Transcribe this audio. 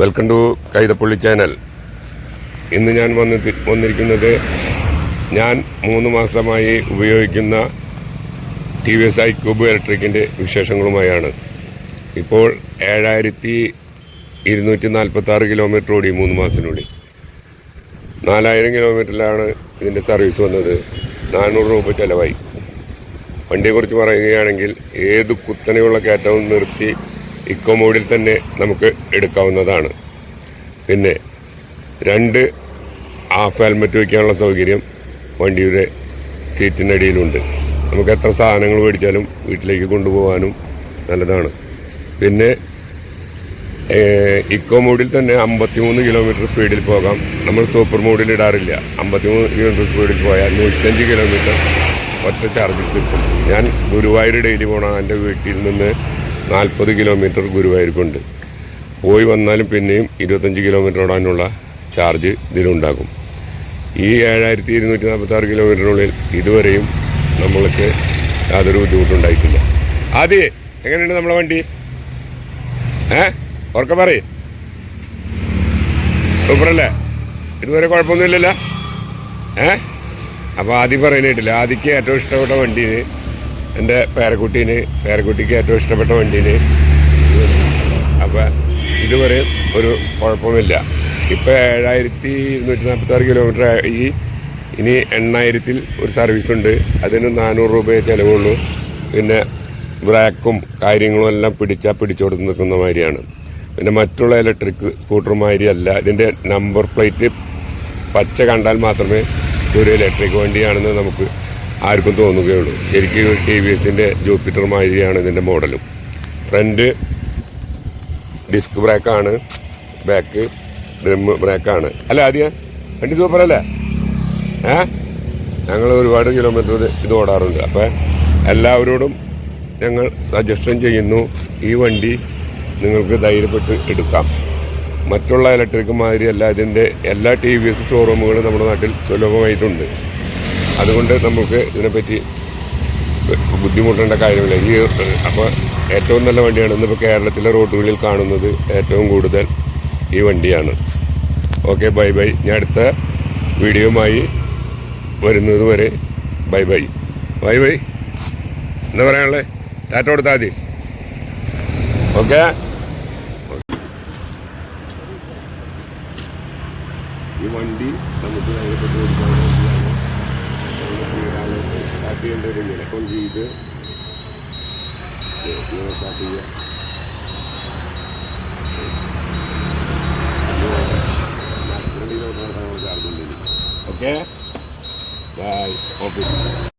Welcome to Kaithappally channel. ഇന്ന് ഞാൻ വന്ന് വന്നിരിക്കുന്നത് ഞാൻ മൂന്ന് മാസമായി ഉപയോഗിക്കുന്ന T V S I cube ഇലക്ട്രിക്കിന്റെ വിശേഷങ്ങളുമായാണ്. ഇപ്പോൾ ഏഴായിരത്തി ഇരുന്നൂറ്റി നാൽപ്പത്തി ആറ് കിലോമീറ്റർ ഓടി മൂന്ന് മാസത്തിനുള്ളിൽ. നാലായിരം കിലോമീറ്ററിലാണ് ഇതിന്റെ സർവീസ് വന്നത്. നാനൂറ് രൂപ ചിലവായി. വണ്ടിയെക്കുറിച്ച് പറയുകയാണെങ്കിൽ ഏത് കുത്തനെയുള്ള കയറ്റവും നിർത്തി ഇക്കോ മോഡിൽ തന്നെ നമുക്ക് എടുക്കാവുന്നതാണ്. പിന്നെ രണ്ട് ഹാഫ് ഹെൽമെറ്റ് വയ്ക്കാനുള്ള സൗകര്യം വണ്ടിയുടെ സീറ്റിനടിയിലുണ്ട് നമുക്ക് എത്ര സാധനങ്ങൾ മേടിച്ചാലും വീട്ടിലേക്ക് കൊണ്ടുപോകാനും നല്ലതാണ്. പിന്നെ ഇക്കോ മോഡിൽ തന്നെ അമ്പത്തിമൂന്ന് കിലോമീറ്റർ സ്പീഡിൽ പോകാം. നമ്മൾ സൂപ്പർ മോഡിൽ ഇടാറില്ല. അമ്പത്തിമൂന്ന് കിലോമീറ്റർ സ്പീഡിൽ പോയാൽ നൂറ്റഞ്ച് കിലോമീറ്റർ ഒറ്റ ചാർജിൽ കിട്ടും. ഞാൻ ഗുരുവായൂർ ഡെയിലി പോകണം എന്റെ വീട്ടിൽ നിന്ന് നാൽപ്പത് കിലോമീറ്റർ ഗുരുവായൂർക്കുണ്ട്. പോയി വന്നാലും പിന്നെയും ഇരുപത്തഞ്ച് കിലോമീറ്റർ ഓടാനുള്ള ചാർജ് ഇതിലുണ്ടാകും. ഈ ഏഴായിരത്തി ഇരുന്നൂറ്റി നാൽപ്പത്തി ആറ് കിലോമീറ്ററിനുള്ളിൽ ഇതുവരെയും നമ്മൾക്ക് യാതൊരു ബുദ്ധിമുട്ടുണ്ടായിട്ടില്ല. ആദ്യ എങ്ങനെയുണ്ട് നമ്മളെ വണ്ടി? ഏ? ഉറക്ക പറയേ. സൂപ്പറല്ലേ? ഇതുവരെ കുഴപ്പമൊന്നുമില്ലല്ലോ? ഏ? അപ്പോൾ ആദ്യം പറയാനായിട്ടില്ല ആദ്യക്ക് ഏറ്റവും ഇഷ്ടപ്പെട്ട വണ്ടീന് എന്റെ പേരക്കുട്ടീന് പേരക്കുട്ടിക്ക് ഏറ്റവും ഇഷ്ടപ്പെട്ട വണ്ടീന് അപ്പോൾ ഇതുവരെ ഒരു കുഴപ്പമില്ല. ഇപ്പോൾ ഏഴായിരത്തി ഇരുന്നൂറ്റി നാൽപ്പത്തി ആറ് കിലോമീറ്റർ ഈ ഇനി എണ്ണായിരത്തിൽ ഒരു സർവീസ് ഉണ്ട്. അതിന് നാനൂറ് രൂപയെ ചിലവുള്ളൂ. പിന്നെ ബ്രാക്കും കാര്യങ്ങളും എല്ലാം പിടിച്ചാൽ പിടിച്ചോടുത്ത് നിൽക്കുന്ന മാതിരിയാണ്. പിന്നെ മറ്റുള്ള ഇലക്ട്രിക് സ്കൂട്ടർ മാതിരി അല്ല. ഇതിന്റെ നമ്പർ പ്ലേറ്റ് പച്ച കണ്ടാൽ മാത്രമേ ഒരു ഇലക്ട്രിക് വണ്ടിയാണെന്ന് നമുക്ക് ആർക്കും തോന്നുകയുള്ളൂ. ശരിക്കും ടി വി എസിന്റെ ജൂപ്പിറ്റർ മാതിരിയാണ് ഇതിന്റെ മോഡലും ഫ്രണ്ട് ഡിസ്ക് ബ്രേക്കാണ് ബാക്ക് ഡ്രം ബ്രേക്കാണ് അല്ല ആദ്യം? വണ്ടി സൂപ്പർ അല്ലേ? ഏ? ഞങ്ങൾ ഒരുപാട് കിലോമീറ്റർ ഇത് ഓടാറുണ്ട്. അപ്പോൾ എല്ലാവരോടും ഞങ്ങൾ സജഷൻ ചെയ്യുന്നു. ഈ വണ്ടി നിങ്ങൾക്ക് ധൈര്യപ്പെട്ട് എടുക്കാം. മറ്റുള്ള ഇലക്ട്രിക് മാതിരി അല്ല. ഇതിന്റെ എല്ലാ ടി വി എസ് ഷോറൂമുകളും നമ്മുടെ നാട്ടിൽ സുലഭമായിട്ടുണ്ട്. അതുകൊണ്ട് നമുക്ക് ഇതിനെപ്പറ്റി ബുദ്ധിമുട്ടേണ്ട കാര്യമില്ല. ഈ അപ്പോൾ ഏറ്റവും നല്ല വണ്ടിയാണ് ഇന്നിപ്പോൾ കേരളത്തിലെ റോഡുകളിൽ കാണുന്നത് ഏറ്റവും കൂടുതൽ ഈ വണ്ടിയാണ്. ഓക്കെ ബൈ ബൈ ഞാൻ അടുത്ത വീഡിയോയുമായി വരുന്നത് വരെ ബൈ ബൈ ബൈ ബൈ എന്താ പറയാനുള്ളത് ടാറ്റ കൊടുത്താൽ മതി. ഓക്കെ ഈ വണ്ടി നമുക്ക് ധൈര്യപ്പെട്ട് കൊടുക്കാവുന്ന വണ്ടിയാണ് സ്റ്റാർട്ട് ചെയ്യേണ്ടത് ഇങ്ങനെ അപ്പം ചെയ്ത് സ്റ്റാർട്ട് ചെയ്യുക ഓക്കെ ബൈ ഓക്കെ